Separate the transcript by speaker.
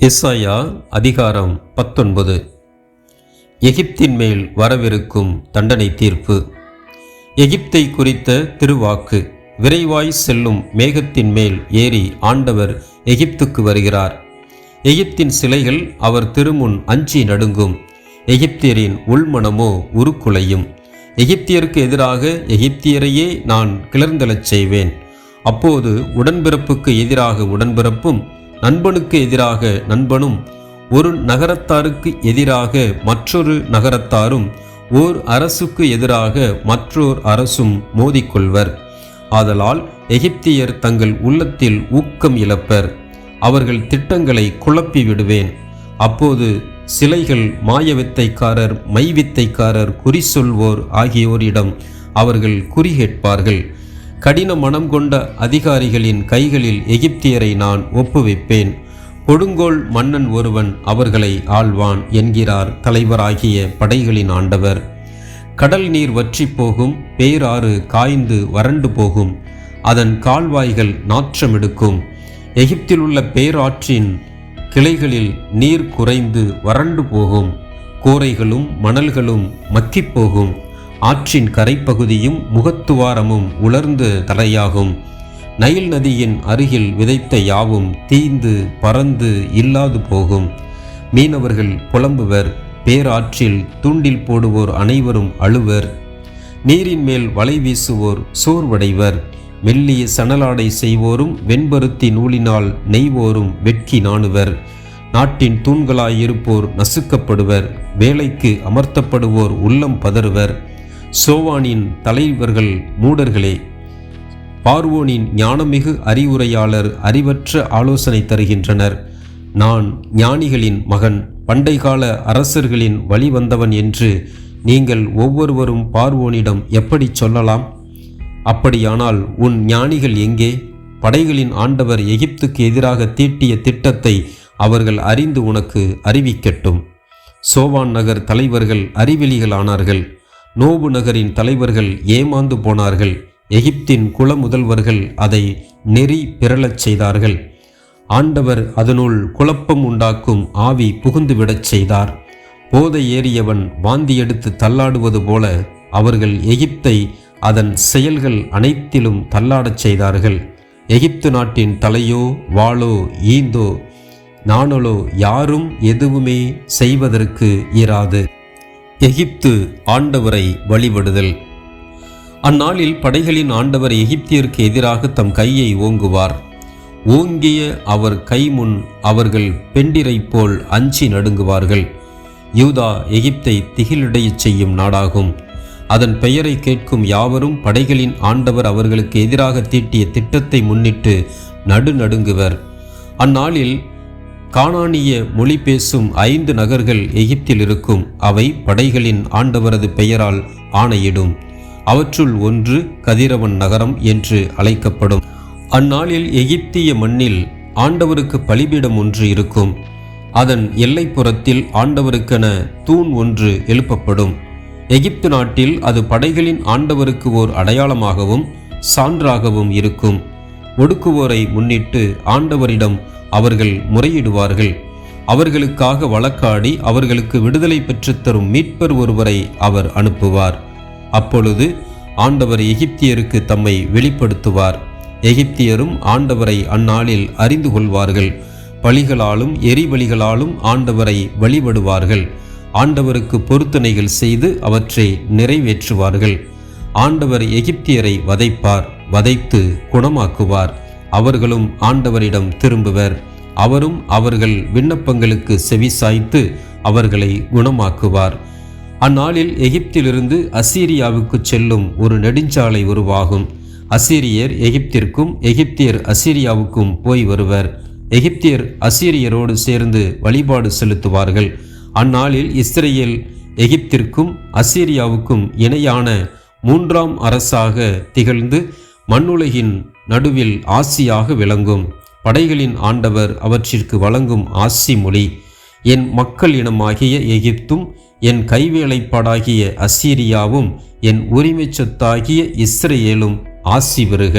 Speaker 1: எஸ்ஐயா அதிகாரம் பத்தொன்பது. எகிப்தின் மேல் வரவிருக்கும் தண்டனை தீர்ப்பு. எகிப்தை குறித்த திருவாக்கு விரைவாய் செல்லும் மேகத்தின் மேல் ஏறி ஆண்டவர் எகிப்துக்கு வருகிறார். எகிப்தின் சிலைகள் அவர் திருமுன் அஞ்சி நடுங்கும். எகிப்தியரின் உள்மனமோ உருக்குலையும். எகிப்தியருக்கு எதிராக எகிப்தியரையே நான் கிளர்ந்தெழச் செய்வேன். அப்போது உடன்பிறப்புக்கு எதிராக உடன்பிறப்பும் நண்பனுக்கு எதிராக நண்பனும் ஒரு நகரத்தாருக்கு எதிராக மற்றொரு நகரத்தாரும் ஓர் அரசுக்கு எதிராக மற்றோர் அரசும் மோதிக்கொள்வர். ஆதலால் எகிப்தியர் தங்கள் உள்ளத்தில் ஊக்கம் இழப்பர். அவர்கள் திட்டங்களை குழப்பி விடுவேன். அப்போது சிலைகள் மாயவித்தைக்காரர் மைவித்தைக்காரர் குறி சொல்வோர் ஆகியோரிடம் அவர்கள் குறி கேட்பார்கள். கடின மனம் கொண்ட அதிகாரிகளின் கைகளில் எகிப்தியரை நான் ஒப்புவிப்பேன். கொடுங்கோல் மன்னன் ஒருவன் அவர்களை ஆள்வான் என்கிறார் தலைவராகிய படைகளின் ஆண்டவர். கடல் நீர் வற்றி போகும் பேராறு காய்ந்து வறண்டு போகும் அதன் கால்வாய்கள் நாற்றமெடுக்கும். எகிப்திலுள்ள பேராற்றின் கிளைகளில் நீர் குறைந்து வறண்டு போகும் கோரைகளும் மணல்களும் மக்கிப் போகும். ஆற்றின் கரைப்பகுதியும் முகத்துவாரமும் உலர்ந்து தடையாகும் நைல் நதியின் அருகில் விதைத்த யாவும் தீந்து பறந்து இல்லாது போகும். மீனவர்கள் புலம்புவர் பேராற்றில் தூண்டில் போடுவோர் அனைவரும் அழுவர். நீரின் மேல் வலை வீசுவோர் சோர்வடைவர். மெல்லிய சணலாடை செய்வோரும் வெண்பருத்தி நூலினால் நெய்வோரும் வெட்கி நாணுவர். நாட்டின் தூண்களாயிருப்போர் நசுக்கப்படுவர் வேலைக்கு அமர்த்தப்படுவோர் உள்ளம் பதறுவர். சோவானின் தலைவர்கள் மூடர்களே பார்வோனின் ஞானமிகு அறிவுரையாளர் அறிவற்ற ஆலோசனை தருகின்றனர். நான் ஞானிகளின் மகன் பண்டைகால அரசர்களின் வழி வந்தவன் என்று நீங்கள் ஒவ்வொருவரும் பார்வோனிடம் எப்படி சொல்லலாம்? அப்படியானால் உன் ஞானிகள் எங்கே? படைகளின் ஆண்டவர் எகிப்துக்கு எதிராக தீட்டிய திட்டத்தை அவர்கள் அறிந்து உனக்கு அறிவிக்கட்டும். சோவான் நகர் தலைவர்கள் அறிவெளிகளானார்கள் நோபு நகரின் தலைவர்கள் ஏமாந்து போனார்கள். எகிப்தின் குல முதல்வர்கள் அதை நெறி பிறழச் செய்தார்கள். ஆண்டவர் அதனுள் குழப்பம் உண்டாக்கும் ஆவி புகுந்துவிடச் செய்தார். போதை ஏறியவன் வாந்தி எடுத்து தள்ளாடுவது போல அவர்கள் எகிப்தை அதன் செயல்கள் அனைத்திலும் தள்ளாடச் செய்தார்கள். எகிப்து நாட்டின் தலையோ வாளோ ஈந்தோ நாணலோ யாரும் எதுவுமே செய்வதற்கு இராது எகிப்து ஆண்டவரை வழிபடுதல். அந்நாளில் படைகளின் ஆண்டவர் எகிப்தியருக்கு எதிராக தம் கையை ஓங்குவார். ஓங்கிய அவர் கை முன் அவர்கள் பெண்டிரை போல் அஞ்சி நடுங்குவார்கள். யூதா எகிப்தை திகிலடையச் செய்யும் நாடாகும். அதன் பெயரை கேட்கும் யாவரும் படைகளின் ஆண்டவர் அவர்களுக்கு எதிராக தீட்டிய திட்டத்தை முன்னிட்டு நடுநடுங்குவர். அந்நாளில் கானானிய மொழி பேசும் ஐந்து நகர்கள் எகிப்தில் இருக்கும். அவை படைகளின் ஆண்டவரது பெயரால் ஆணையிடும். அவற்றுள் ஒன்று கதிரவன் நகரம் என்று அழைக்கப்படும். அந்நாளில் எகிப்திய மண்ணில் ஆண்டவருக்கு பலிபீடம் ஒன்று இருக்கும். அதன் எல்லைப்புறத்தில் ஆண்டவருக்கென தூண் ஒன்று எழுப்பப்படும். எகிப்து நாட்டில் அது படைகளின் ஆண்டவருக்கு ஓர் அடையாளமாகவும் சான்றாகவும் இருக்கும். ஒடுக்குவோரை முன்னிட்டு ஆண்டவரிடம் அவர்கள் முறையிடுவார்கள். அவர்களுக்காக வழக்காடி அவர்களுக்கு விடுதலை பெற்றுத்தரும் மீட்பர் ஒருவரை அவர் அனுப்புவார். அப்பொழுது ஆண்டவர் எகிப்தியருக்கு தம்மை வெளிப்படுத்துவார். எகிப்தியரும் ஆண்டவரை அந்நாளில் அறிந்து கொள்வார்கள். பலிகளாலும் எரிபலிகளாலும் ஆண்டவரை வழிபடுவார்கள். ஆண்டவருக்கு பொருத்தனைகள் செய்து அவற்றை நிறைவேற்றுவார்கள். ஆண்டவர் எகிப்தியரை வதைப்பார். வதைத்து குணமாக்குவார். அவர்களும் ஆண்டவரிடம் திரும்புவர். அவரும் அவர்கள் விண்ணப்பங்களுக்கு செவி சாய்த்து அவர்களை குணமாக்குவார். அந்நாளில் எகிப்திலிருந்து அசீரியாவுக்கு செல்லும் ஒரு நெடுஞ்சாலை உருவாகும். அசீரியர் எகிப்திற்கும் எகிப்தியர் அசீரியாவுக்கும் போய் வருவர். எகிப்தியர் அசீரியரோடு சேர்ந்து வழிபாடு செலுத்துவார்கள். அந்நாளில் இஸ்ரேல் எகிப்திற்கும் அசீரியாவுக்கும் இணையான மூன்றாம் அரசாக திகழ்ந்து மண்ணுலகின் நடுவில் ஆசியாக விளங்கும். படைகளின் ஆண்டவர் அவற்றிற்கு வழங்கும் ஆசி மொழி. என் மக்கள் இனமாகிய எகிப்தும் என் கைவேலைப்பாடாகிய அசீரியாவும் என் உரிமை சொத்தாகிய இஸ்ரேலும் ஆசி பெறுக.